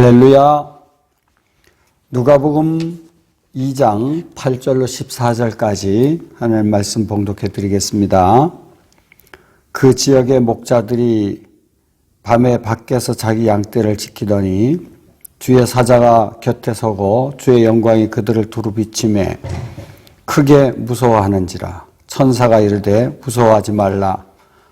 할렐루야. 누가복음 2장 8절로 14절까지 하나님 말씀 봉독해 드리겠습니다. 그 지역의 목자들이 밤에 밖에서 자기 양떼를 지키더니 주의 사자가 곁에 서고 주의 영광이 그들을 두루 비침에 크게 무서워하는지라 천사가 이르되 무서워하지 말라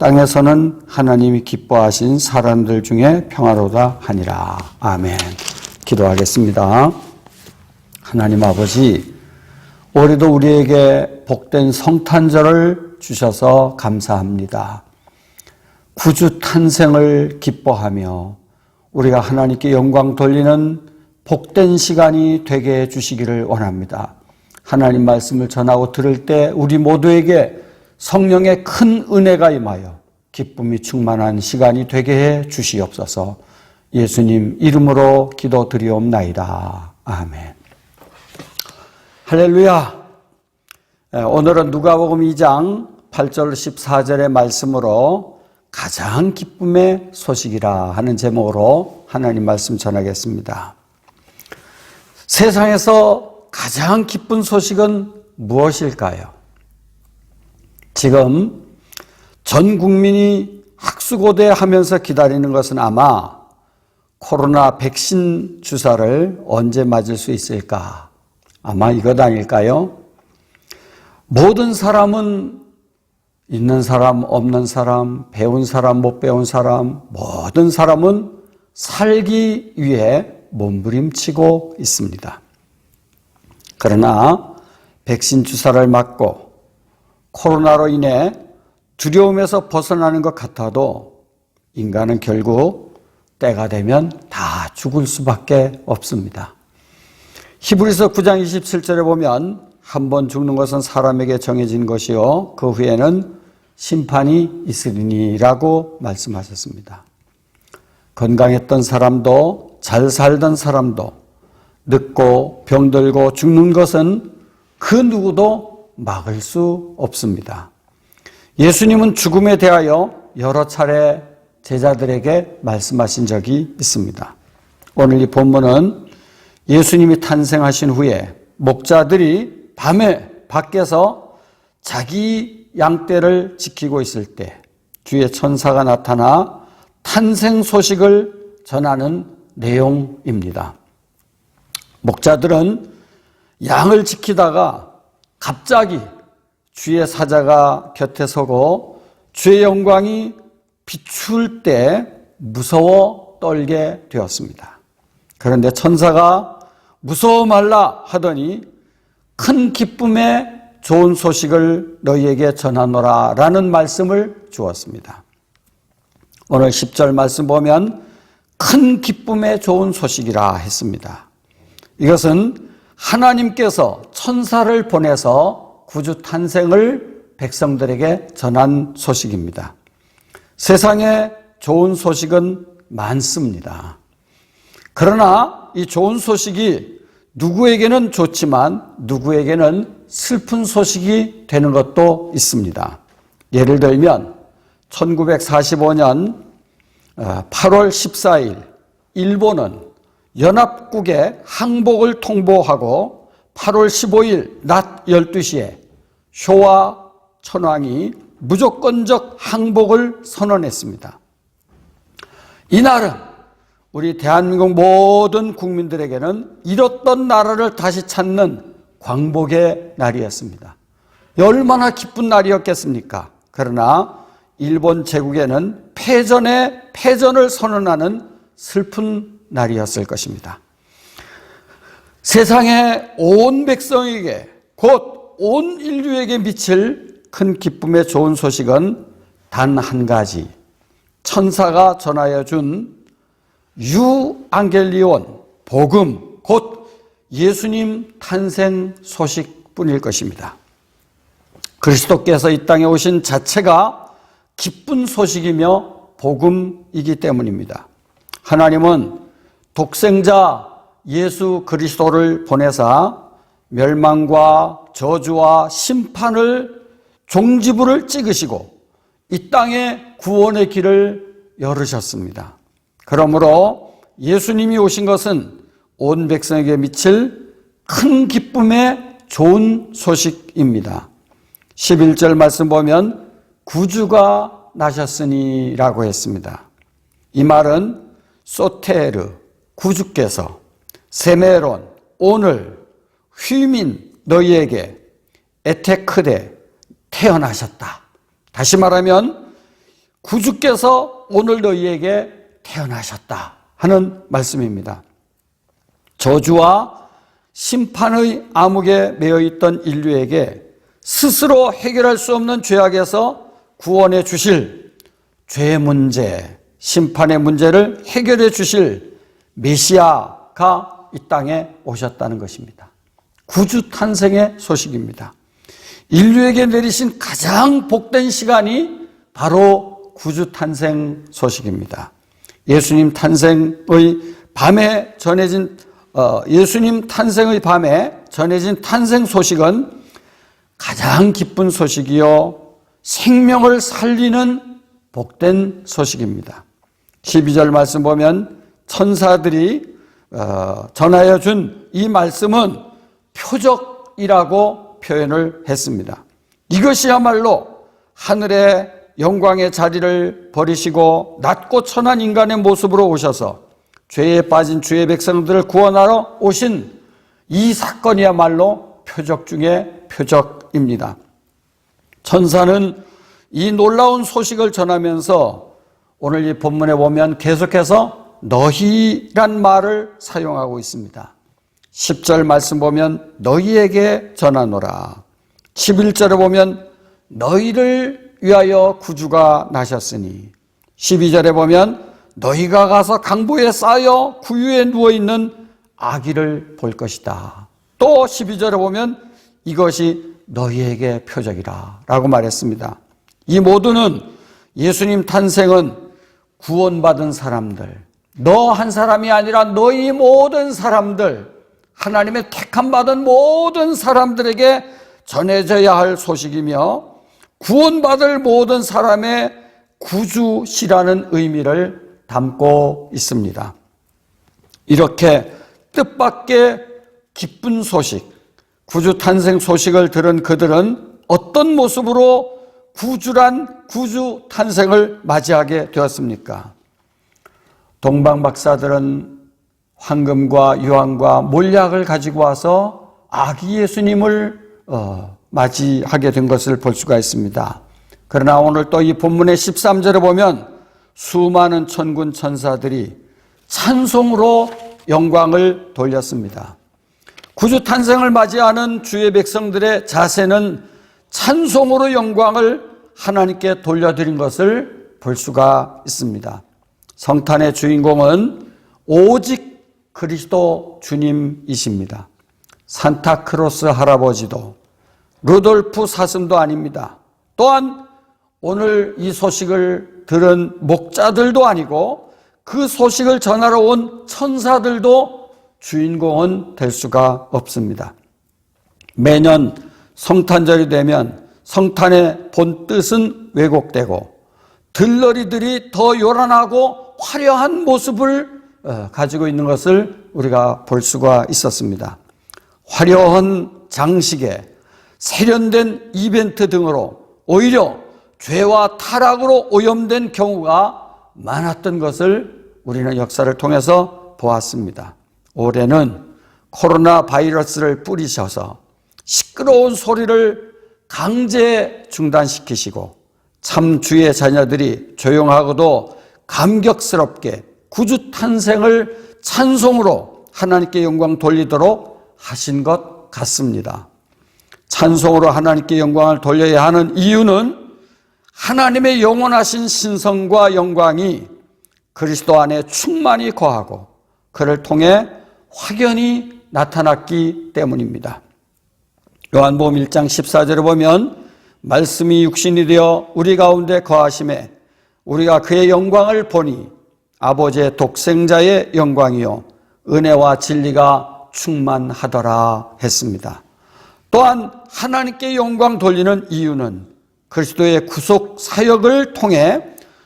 땅에서는 하나님이 기뻐하신 사람들 중에 평화로다 하니라. 아멘. 기도하겠습니다. 하나님 아버지, 올해도 우리에게 복된 성탄절을 주셔서 감사합니다. 구주 탄생을 기뻐하며 우리가 하나님께 영광 돌리는 복된 시간이 되게 해주시기를 원합니다. 하나님 말씀을 전하고 들을 때 우리 모두에게 성령의 큰 은혜가 임하여 기쁨이 충만한 시간이 되게 해 주시옵소서 예수님 이름으로 기도 드리옵나이다. 아멘. 할렐루야. 에, 오늘은 누가복음 2장 8절 14절의 말씀으로 가장 기쁨의 소식이라 하는 제목으로 하나님 말씀 전하겠습니다. 세상에서 가장 기쁜 소식은 무엇일까요? 지금 전 국민이 학수고대 하면서 기다리는 것은 아마 코로나 백신 주사를 언제 맞을 수 있을까? 아마 이것 아닐까요? 모든 사람은 있는 사람, 없는 사람, 배운 사람, 못 배운 사람, 모든 사람은 살기 위해 몸부림치고 있습니다. 그러나 백신 주사를 맞고 코로나로 인해 두려움에서 벗어나는 것 같아도 인간은 결국 때가 되면 다 죽을 수밖에 없습니다. 히브리서 9장 27절에 보면 한 번 죽는 것은 사람에게 정해진 것이요 그 후에는 심판이 있으리니라고 말씀하셨습니다. 건강했던 사람도 잘 살던 사람도 늙고 병들고 죽는 것은 그 누구도 막을 수 없습니다. 예수님은 죽음에 대하여 여러 차례 제자들에게 말씀하신 적이 있습니다. 오늘 이 본문은 예수님이 탄생하신 후에 목자들이 밤에 밖에서 자기 양떼를 지키고 있을 때 주의 천사가 나타나 탄생 소식을 전하는 내용입니다. 목자들은 양을 지키다가 갑자기 주의 사자가 곁에 서고 주의 영광이 비출 때 무서워 떨게 되었습니다. 그런데 천사가 무서워 말라 하더니 큰 기쁨의 좋은 소식을 너희에게 전하노라 라는 말씀을 주었습니다. 오늘 10절 말씀 보면 큰 기쁨의 좋은 소식이라 했습니다. 이것은 하나님께서 천사를 보내서 구주 탄생을 백성들에게 전한 소식입니다. 세상에 좋은 소식은 많습니다. 그러나 이 좋은 소식이 누구에게는 좋지만 누구에게는 슬픈 소식이 되는 것도 있습니다. 예를 들면 1945년 8월 14일 일본은 연합국의 항복을 통보하고 8월 15일 낮 12시에 쇼와 천황이 무조건적 항복을 선언했습니다. 이날은 우리 대한민국 모든 국민들에게는 잃었던 나라를 다시 찾는 광복의 날이었습니다. 얼마나 기쁜 날이었겠습니까? 그러나 일본 제국에는 패전의 패전을 선언하는 슬픈 날이었을 것입니다. 세상의 온 백성에게 곧 온 인류에게 미칠 큰 기쁨의 좋은 소식은 단 한 가지. 천사가 전하여 준 유앙겔리온 복음 곧 예수님 탄생 소식뿐일 것입니다. 그리스도께서 이 땅에 오신 자체가 기쁜 소식이며 복음이기 때문입니다. 하나님은 독생자 예수 그리스도를 보내사 멸망과 저주와 심판을 종지부를 찍으시고 이 땅에 구원의 길을 열으셨습니다. 그러므로 예수님이 오신 것은 온 백성에게 미칠 큰 기쁨의 좋은 소식입니다. 11절 말씀 보면 구주가 나셨으니라고 했습니다. 이 말은 소테르 구주께서 세메론 오늘 휘민 너희에게 에테크데 태어나셨다. 다시 말하면 구주께서 오늘 너희에게 태어나셨다 하는 말씀입니다. 저주와 심판의 암흑에 매여 있던 인류에게 스스로 해결할 수 없는 죄악에서 구원해 주실 죄 문제, 심판의 문제를 해결해 주실 메시아가 이 땅에 오셨다는 것입니다. 구주 탄생의 소식입니다. 인류에게 내리신 가장 복된 시간이 바로 구주 탄생 소식입니다. 예수님 탄생의 밤에 전해진 어, 예수님 탄생의 밤에 전해진 탄생 소식은 가장 기쁜 소식이요 생명을 살리는 복된 소식입니다. 12절 말씀 보면 천사들이 어, 전하여 준 이 말씀은 표적이라고 표현을 했습니다. 이것이야말로 하늘의 영광의 자리를 버리시고 낮고 천한 인간의 모습으로 오셔서 죄에 빠진 주의 백성들을 구원하러 오신 이 사건이야말로 표적 중의 표적입니다. 천사는 이 놀라운 소식을 전하면서 오늘 이 본문에 보면 계속해서 너희란 말을 사용하고 있습니다. 10절 말씀 보면 너희에게 전하노라. 11절에 보면 너희를 위하여 구주가 나셨으니 12절에 보면 너희가 가서 강보에 쌓여 구유에 누워 있는 아기를 볼 것이다. 또 12절에 보면 이것이 너희에게 표적이라 라고 말했습니다. 이 모두는 예수님 탄생은 구원받은 사람들, 너 한 사람이 아니라 너희 모든 사람들, 하나님의 택함 받은 모든 사람들에게 전해져야 할 소식이며 구원받을 모든 사람의 구주시라는 의미를 담고 있습니다. 이렇게 뜻밖의 기쁜 소식, 구주 탄생 소식을 들은 그들은 어떤 모습으로 구주란 구주 탄생을 맞이하게 되었습니까? 동방 박사들은 황금과 유황과 몰약을 가지고 와서 아기 예수님을 어, 맞이하게 된 것을 볼 수가 있습니다. 그러나 오늘 또 이 본문의 13절에 보면 수많은 천군 천사들이 찬송으로 영광을 돌렸습니다. 구주 탄생을 맞이하는 주의 백성들의 자세는 찬송으로 영광을 하나님께 돌려드린 것을 볼 수가 있습니다. 성탄의 주인공은 오직 그리스도 주님이십니다. 산타크로스 할아버지도 루돌프 사슴도 아닙니다. 또한 오늘 이 소식을 들은 목자들도 아니고 그 소식을 전하러 온 천사들도 주인공은 될 수가 없습니다. 매년 성탄절이 되면 성탄의 본 뜻은 왜곡되고 들러리들이 더 요란하고 화려한 모습을 어, 가지고 있는 것을 우리가 볼 수가 있었습니다. 화려한 장식에 세련된 이벤트 등으로 오히려 죄와 타락으로 오염된 경우가 많았던 것을 우리는 역사를 통해서 보았습니다. 올해는 코로나 바이러스를 뿌리셔서 시끄러운 소리를 강제 중단시키시고 참 주의 자녀들이 조용하고도 감격스럽게 구주 탄생을 찬송으로 하나님께 영광 돌리도록 하신 것 같습니다. 찬송으로 하나님께 영광을 돌려야 하는 이유는 하나님의 영원하신 신성과 영광이 그리스도 안에 충만히 거하고 그를 통해 확연히 나타났기 때문입니다. 요한복음 1장 14절에 보면 말씀이 육신이 되어 우리 가운데 거하심에 우리가 그의 영광을 보니 아버지의 독생자의 영광이요 은혜와 진리가 충만하더라 했습니다. 또한 하나님께 영광 돌리는 이유는 그리스도의 구속 사역을 통해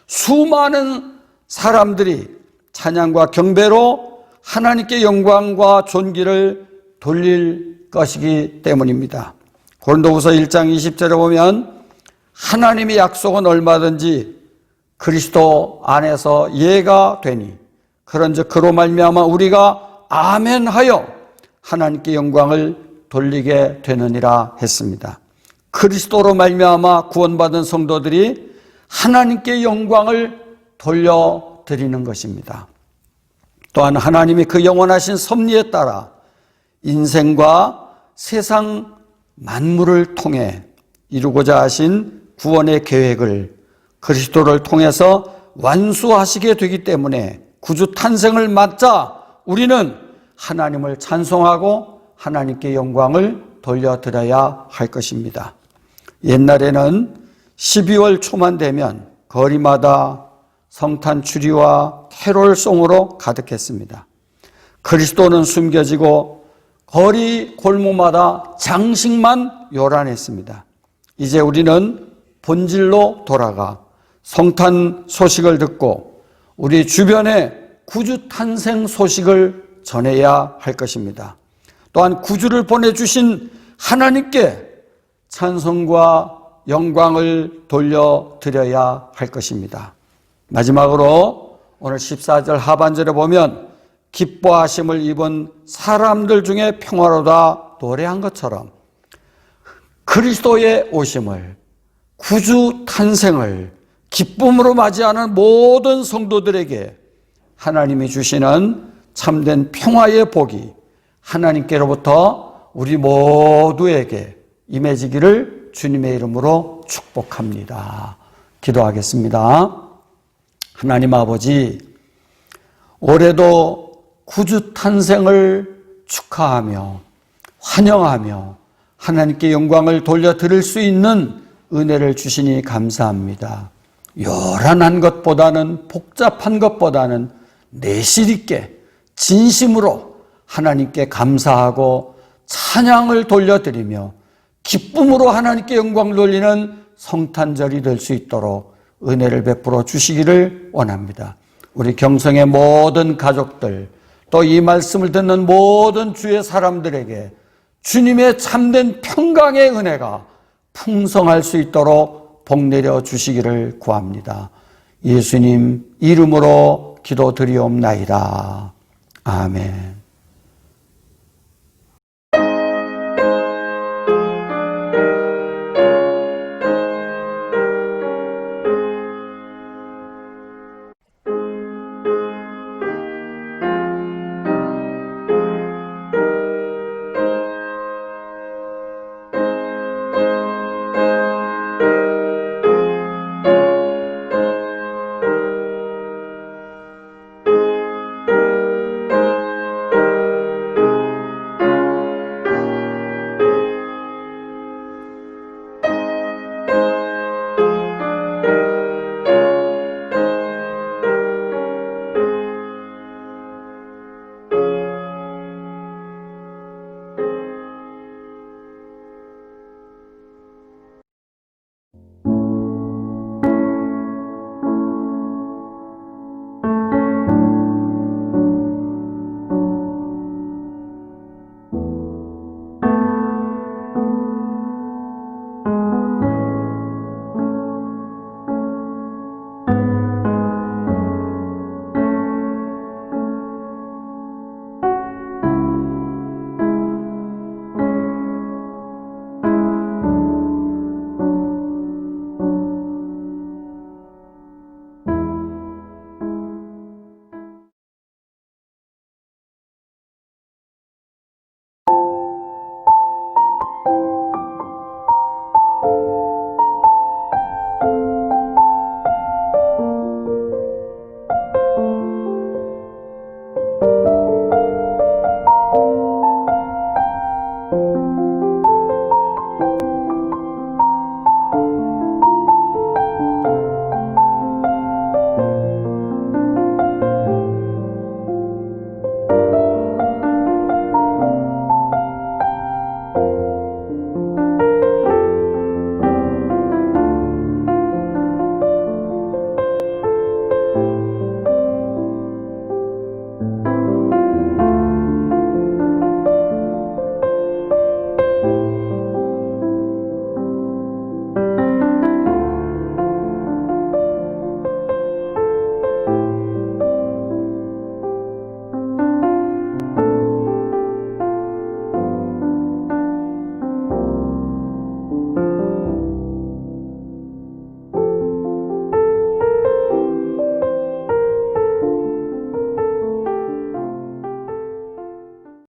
수많은 사람들이 찬양과 경배로 하나님께 영광과 존귀를 돌릴 것이기 때문입니다. 고린도후서 1장 20절에 보면 하나님의 약속은 얼마든지 그리스도 안에서 예가 되니 그런즉 그로 말미암아 우리가 아멘하여 하나님께 영광을 돌리게 되느니라 했습니다. 그리스도로 말미암아 구원받은 성도들이 하나님께 영광을 돌려 드리는 것입니다. 또한 하나님이 그 영원하신 섭리에 따라 인생과 세상 만물을 통해 이루고자 하신 구원의 계획을 그리스도를 통해서 완수하시게 되기 때문에 구주 탄생을 맞자 우리는 하나님을 찬송하고 하나님께 영광을 돌려드려야 할 것입니다. 옛날에는 12월 초만 되면 거리마다 성탄 추리와 캐롤송으로 가득했습니다. 그리스도는 숨겨지고 거리 골목마다 장식만 요란했습니다. 이제 우리는 본질로 돌아가 성탄 소식을 듣고 우리 주변에 구주 탄생 소식을 전해야 할 것입니다. 또한 구주를 보내주신 하나님께 찬송과 영광을 돌려드려야 할 것입니다. 마지막으로 오늘 14절 하반절에 보면 기뻐하심을 입은 사람들 중에 평화로다 노래한 것처럼 그리스도의 오심을 구주 탄생을 기쁨으로 맞이하는 모든 성도들에게 하나님이 주시는 참된 평화의 복이 하나님께로부터 우리 모두에게 임해지기를 주님의 이름으로 축복합니다. 기도하겠습니다. 하나님 아버지, 올해도 구주 탄생을 축하하며 환영하며 하나님께 영광을 돌려 드릴 수 있는 은혜를 주시니 감사합니다. 요란한 것보다는 복잡한 것보다는 내실 있게 진심으로 하나님께 감사하고 찬양을 돌려드리며 기쁨으로 하나님께 영광을 돌리는 성탄절이 될 수 있도록 은혜를 베풀어 주시기를 원합니다. 우리 경성의 모든 가족들 또 이 말씀을 듣는 모든 주의 사람들에게 주님의 참된 평강의 은혜가 풍성할 수 있도록 복 내려 주시기를 구합니다. 예수님 이름으로 기도드리옵나이다. 아멘.